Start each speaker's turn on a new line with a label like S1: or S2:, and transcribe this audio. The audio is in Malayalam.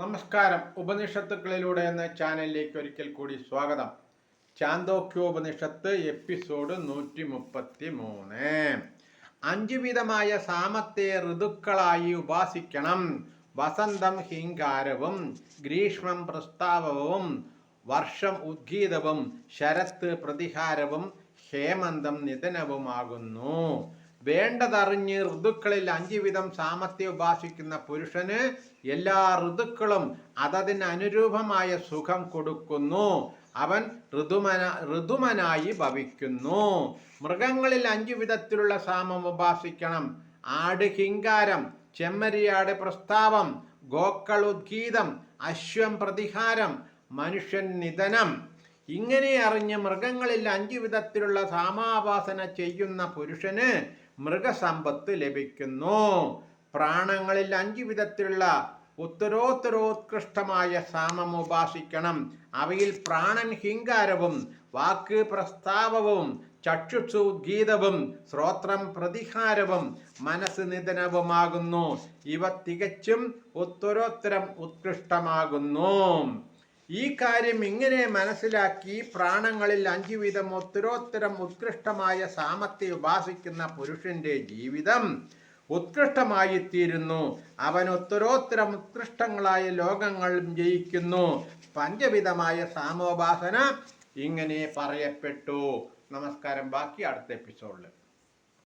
S1: നമസ്കാരം. ഉപനിഷത്തുക്കളിലൂടെ എന്ന ചാനലിലേക്ക് ഒരിക്കൽ കൂടി സ്വാഗതം. ചാന്തോക്യോപനിഷത്ത് എപ്പിസോഡ് നൂറ്റി മുപ്പത്തി മൂന്ന് അഞ്ചു വിധമായ സാമത്തെ ഋതുക്കളായി ഉപാസിക്കണം. വസന്തം ഹിങ്കാരവും ഗ്രീഷ്മം പ്രസ്താവവും വർഷം ഉദ്ഗീതവും ശരത്ത് പ്രതിഹാരവും ഹേമന്തം നിധനവുമാകുന്നു വേണ്ടതറിഞ്ഞ് ഋതുക്കളിൽ അഞ്ചു വിധം സാമർത്ഥ്യം ഉപാസിക്കുന്ന പുരുഷന് എല്ലാ ഋതുക്കളും അതതിന് അനുരൂപമായ സുഖം കൊടുക്കുന്നു. അവൻ ഋതുമന ഋതുമനായി ഭവിക്കുന്നു. മൃഗങ്ങളിൽ അഞ്ചു വിധത്തിലുള്ള സാമം ഉപാസിക്കണം. ആട് ഹിങ്കാരം ചെമ്മരിയാട് പ്രസ്താവം ഗോക്കൾ ഉദ്ഗീതം അശ്വം പ്രതിഹാരം മനുഷ്യൻ നിധനം. ഇങ്ങനെ അറിഞ്ഞ് മൃഗങ്ങളിൽ അഞ്ചു വിധത്തിലുള്ള സാമാപാസന ചെയ്യുന്ന പുരുഷന് മൃഗസമ്പത്ത് ലഭിക്കുന്നു. പ്രാണങ്ങളിൽ അഞ്ചു വിധത്തിലുള്ള ഉത്തരോത്തരോത്കൃഷ്ടമായ സാമം ഉപാസിക്കണം. അവയിൽ പ്രാണൻ ഹിങ്കാരവും വാക്ക് പ്രസ്താവവും ചക്ഷുഷു ഗീതവും ശ്രോത്രം പ്രതിഹാരവും മനസ്സ് നിധനവുമാകുന്നു ഇവ തികച്ചും ഉത്തരോത്തരം ഉത്കൃഷ്ടമാകുന്നു. ഈ കാര്യം ഇങ്ങനെ മനസ്സിലാക്കി പ്രാണങ്ങളിൽ അഞ്ചു വീതം ഉത്തരോത്തരം ഉത്കൃഷ്ടമായ സാമത്തെ ഉപാസിക്കുന്ന പുരുഷന്റെ ജീവിതം ഉത്കൃഷ്ടമായിത്തീരുന്നു. അവൻ ഉത്തരോത്തരം ഉത്കൃഷ്ടങ്ങളായ ലോകങ്ങളും ജയിക്കുന്നു. പഞ്ചവിധമായ സാമോപാസന ഇങ്ങനെ പറയപ്പെട്ടു. നമസ്കാരം. ബാക്കി അടുത്ത എപ്പിസോഡിൽ